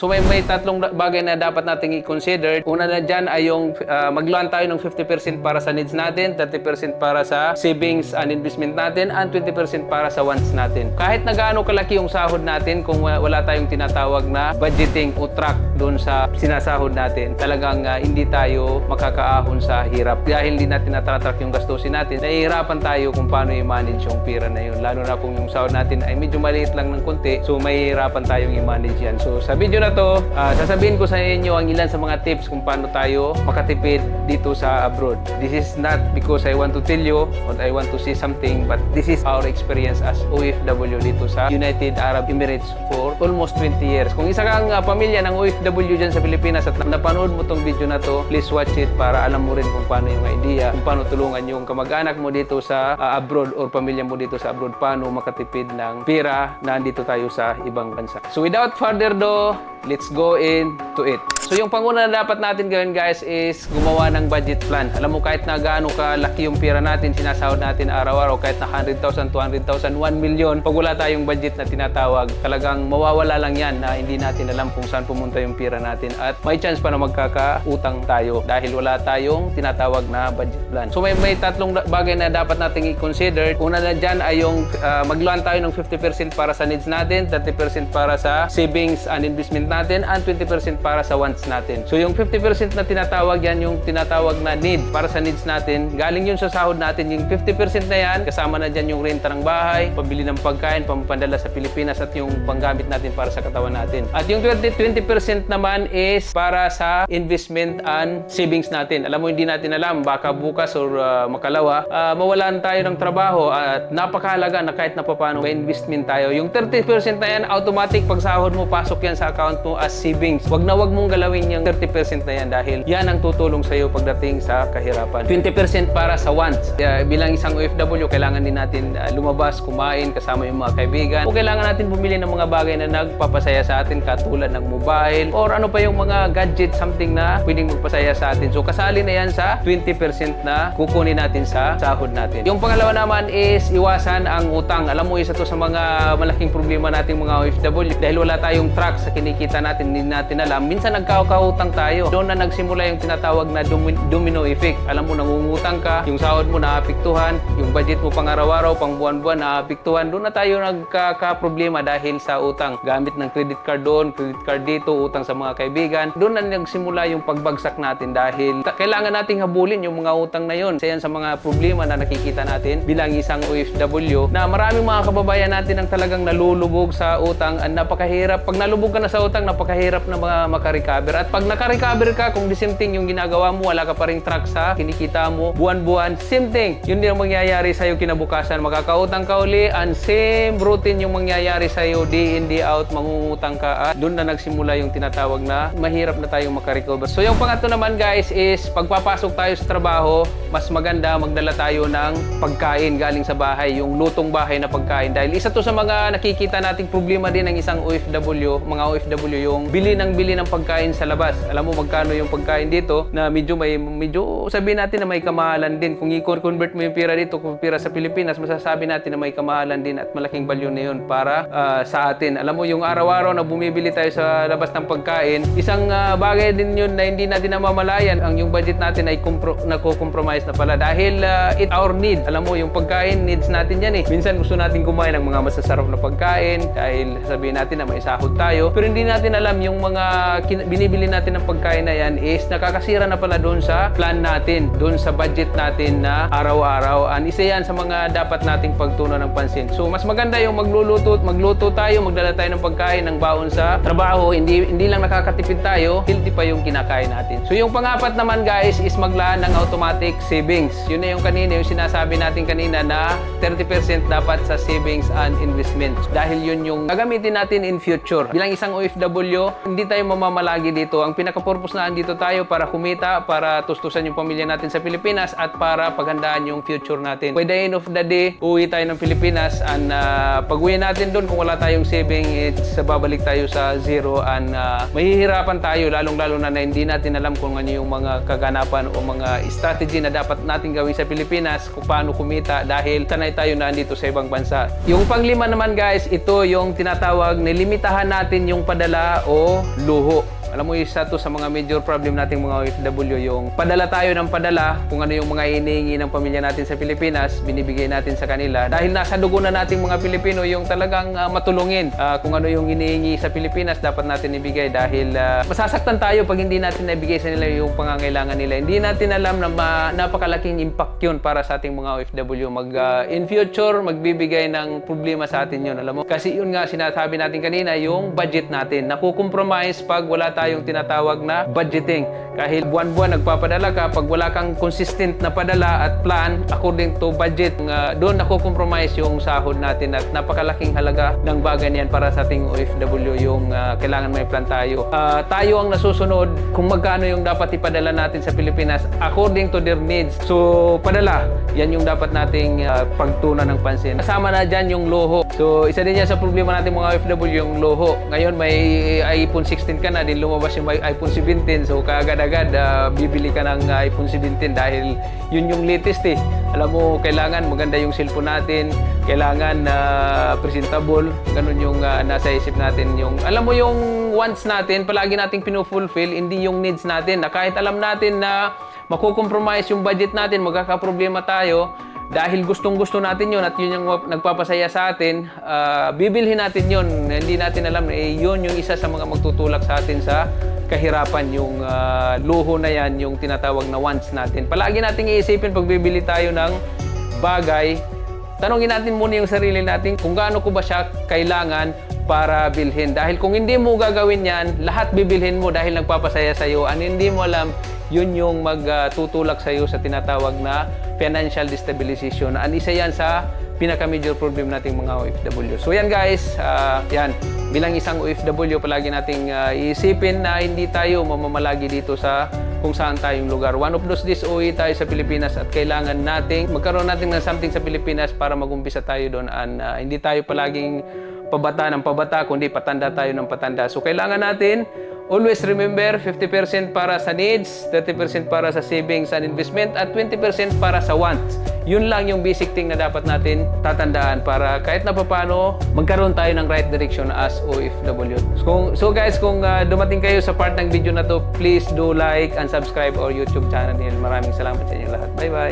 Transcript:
So may, may tatlong bagay na dapat nating i-consider. Una na dyan ay yung uh, maglaan tayo ng 50% para sa needs natin, 30% para sa savings and investment natin, and 20% para sa wants natin. Kahit na gaano kalaki yung sahod natin, kung wa- wala tayong tinatawag na budgeting o track doon sa sinasahod natin, talagang uh, hindi tayo makakaahon sa hirap. Dahil hindi natin natatrack yung gastusin natin, nahihirapan tayo kung paano i-manage yung pera na yun. Lalo na kung yung sahod natin ay medyo maliit lang ng konti, so mahihirapan tayong i-manage yan. So sa video na to, ah, sasabihin ko sa inyo ang ilan sa mga tips kung paano tayo makatipid dito sa abroad. This is not because I want to tell you or I want to say something, but this is our experience as OFW dito sa United Arab Emirates for almost 20 years. Kung isa kang ah, pamilya ng OFW dyan sa Pilipinas at napanood mo tong video na to, please watch it para alam mo rin kung paano yung idea, kung paano tulungan yung kamag-anak mo dito sa ah, abroad or pamilya mo dito sa abroad, paano makatipid ng pera na andito tayo sa ibang bansa. So without further ado, let's go into it. So yung panguna na dapat natin gawin guys is gumawa ng budget plan. Alam mo kahit na gaano kalaki yung pera natin, sinasahod natin araw-araw, kahit na 100,000, 200,000, 1 million, pag wala tayong budget na tinatawag, talagang mawawala lang yan na hindi natin alam kung saan pumunta yung pera natin at may chance pa na magkakautang tayo dahil wala tayong tinatawag na budget plan. So may, may tatlong bagay na dapat nating i-consider. Una na dyan ay yung uh, maglaan tayo ng 50% para sa needs natin, 30% para sa savings and investment natin, and 20% para sa wants natin. So yung 50% na tinatawag yan, yung tinatawag na need para sa needs natin, galing yun sa sahod natin. Yung 50% na yan, kasama na dyan yung renta ng bahay, pabili ng pagkain, pampandala sa Pilipinas at yung panggamit natin para sa katawan natin. At yung 20, 20% naman is para sa investment and savings natin. Alam mo, hindi natin alam, baka bukas or uh, makalawa, uh, mawalan tayo ng trabaho at napakahalaga na kahit na paano may investment tayo. Yung 30% na yan, automatic pag sahod mo, pasok yan sa account mo as savings. Wag na wag mong galawin yung 30% na yan dahil yan ang tutulong sa'yo pagdating sa kahirapan. 20% para sa wants. Kaya bilang isang OFW, kailangan din natin uh, lumabas, kumain, kasama yung mga kaibigan. O kailangan natin bumili ng mga bagay na nagpapasaya sa atin katulad ng mobile or ano pa yung mga gadget, something na pwedeng magpasaya sa atin. So kasali na yan sa 20% na kukunin natin sa sahod natin. Yung pangalawa naman is iwasan ang utang. Alam mo, isa to sa mga malaking problema nating mga OFW dahil wala tayong track sa kinikita natin, hindi natin alam. Minsan nagkakautang tayo. Doon na nagsimula yung tinatawag na domi- domino effect. Alam mo, nangungutang ka, yung sahod mo naapektuhan, yung budget mo pang araw-araw, pang buwan-buwan naapektuhan. Doon na tayo nagkaka-problema dahil sa utang. Gamit ng credit card doon, credit card dito, utang sa mga kaibigan. Doon na nagsimula yung pagbagsak natin dahil kailangan nating habulin yung mga utang na yun. Isa yan sa mga problema na nakikita natin bilang isang OFW na maraming mga kababayan natin ang talagang nalulubog sa utang at napakahirap. Pag nalubog ka na sa utang, napakahirap na mga makarecover. At pag nakarecover ka, kung the same thing yung ginagawa mo, wala ka pa ring track sa kinikita mo, buwan-buwan, same thing. Yun din ang mangyayari sa'yo kinabukasan. Makakautang ka uli and same routine yung mangyayari sa'yo day in, day out, mangungutang ka at doon na nagsimula yung tinatawag na mahirap na tayong makarecover. So yung pangatlo naman guys is pagpapasok tayo sa trabaho, mas maganda magdala tayo ng pagkain galing sa bahay, yung lutong bahay na pagkain. Dahil isa to sa mga nakikita nating problema din ng isang OFW, mga OFW, yung bili ng bili ng pagkain sa labas. Alam mo magkano yung pagkain dito na medyo may, medyo sabihin natin na may kamahalan din. Kung i-convert mo yung pera dito, kung pera sa Pilipinas, masasabi natin na may kamahalan din at malaking value na yun para ah, sa atin. Alam mo, yung araw-araw na bumibili tayo sa labas ng pagkain, isang ah, bagay din yun na hindi natin namamalayan. Ang yung budget natin ay kompro- nako-compromise na pala dahil ah, it our need. Alam mo, yung pagkain, needs natin yan eh. Minsan gusto natin kumain ng mga masasarap na pagkain dahil sabihin natin na may sahod tayo. Pero hindi natin alam yung mga kin- binibili natin ng pagkain na yan is nakakasira na pala doon sa plan natin, doon sa budget natin na araw-araw. And isa yan sa mga dapat nating pagtunan ng pansin. So mas maganda yung magluluto, magluto tayo, magdala tayo ng pagkain ng baon sa trabaho. Hindi hindi lang nakakatipid tayo, healthy pa yung kinakain natin. So yung pangapat naman guys is maglaan ng automatic savings. Yun na yung kanina, yung sinasabi natin kanina na 30% dapat sa savings and investments. Dahil yun yung gagamitin natin in future. Bilang isang OFW, hindi tayo mamamalagi dito. Ang pinaka-purpose na dito tayo para kumita, para tustusan yung pamilya natin sa Pilipinas at para paghandaan yung future natin. By the end of the day, uwi tayo ng Pilipinas and uh, pag uwi natin doon, kung wala tayong saving, it's uh, babalik tayo sa zero and uh, mahihirapan tayo lalong-lalo na na hindi natin alam kung ano yung mga kaganapan o mga strategy na dapat natin gawin sa Pilipinas kung paano kumita dahil sanay tayo na andito sa ibang bansa. Yung panglima naman guys, ito yung tinatawag, nilimitahan natin yung padala o luho. Alam mo, isa to sa mga major problem nating mga OFW, yung padala tayo ng padala, kung ano yung mga inihingi ng pamilya natin sa Pilipinas, binibigay natin sa kanila. Dahil nasa dugo na nating mga Pilipino yung talagang ah, matulungin. Ah, kung ano yung inihingi sa Pilipinas, dapat natin ibigay dahil ah, masasaktan tayo pag hindi natin naibigay sa nila yung pangangailangan nila. Hindi natin alam na ma- napakalaking impact yun para sa ating mga OFW. Mag, ah, in future, magbibigay ng problema sa atin yun. Alam mo? Kasi yun nga sinasabi natin kanina, yung budget natin. Nakukompromise pag wala tayong tinatawag na budgeting. Kahit buwan-buwan nagpapadala ka, pag wala kang consistent na padala at plan according to budget, nga doon nakukompromise yung sahod natin at napakalaking halaga ng bagay niyan para sa ating OFW yung ah, kailangan may plan tayo. Ah, tayo ang nasusunod kung magkano yung dapat ipadala natin sa Pilipinas according to their needs. So, padala, yan yung dapat nating ah, pagtunan ng pansin. Kasama na dyan yung loho. So, isa din yan sa problema natin mga OFW, yung loho. Ngayon may iPhone 16 ka na, din lumabas yung iPhone 17. So, kaagad-agad ah, bibili ka ng ah, iPhone 17 dahil yun yung latest eh. Alam mo, kailangan maganda yung cellphone natin, kailangan na presentable, ganun yung ah, nasa isip natin. Yung, alam mo yung wants natin, palagi nating pinufulfill, hindi yung needs natin. Na kahit alam natin na makukompromise yung budget natin, magkakaproblema tayo, dahil gustong gusto natin yun at yun yung nagpapasaya sa atin, ah, bibilhin natin yun. Hindi natin alam eh, yun yung isa sa mga magtutulak sa atin sa kahirapan. Yung ah, luho na yan, yung tinatawag na wants natin. Palagi nating iisipin pag bibili tayo ng bagay, tanongin natin muna yung sarili natin kung gaano ko ba siya kailangan para bilhin. Dahil kung hindi mo gagawin yan, lahat bibilhin mo dahil nagpapasaya sa iyo. And hindi mo alam, yun yung magtutulak sa iyo sa tinatawag na financial destabilization. And isa yan sa pinaka-major problem nating mga OFW. So yan guys, ah, yan. Bilang isang OFW, palagi nating ah, iisipin na hindi tayo mamamalagi dito sa kung saan tayong lugar. One of those days, uwi tayo sa Pilipinas at kailangan nating magkaroon natin ng something sa Pilipinas para magumpisa tayo doon. And ah, hindi tayo palaging pabata ng pabata, kundi patanda tayo ng patanda. So kailangan natin Always remember, 50% para sa needs, 30% para sa savings and investment, at 20% para sa wants. Yun lang yung basic thing na dapat natin tatandaan para kahit na papano, magkaroon tayo ng right direction as OFW. So, kung, so guys, kung ah, dumating kayo sa part ng video na to, please do like and subscribe our YouTube channel. Maraming salamat sa inyo lahat. Bye-bye!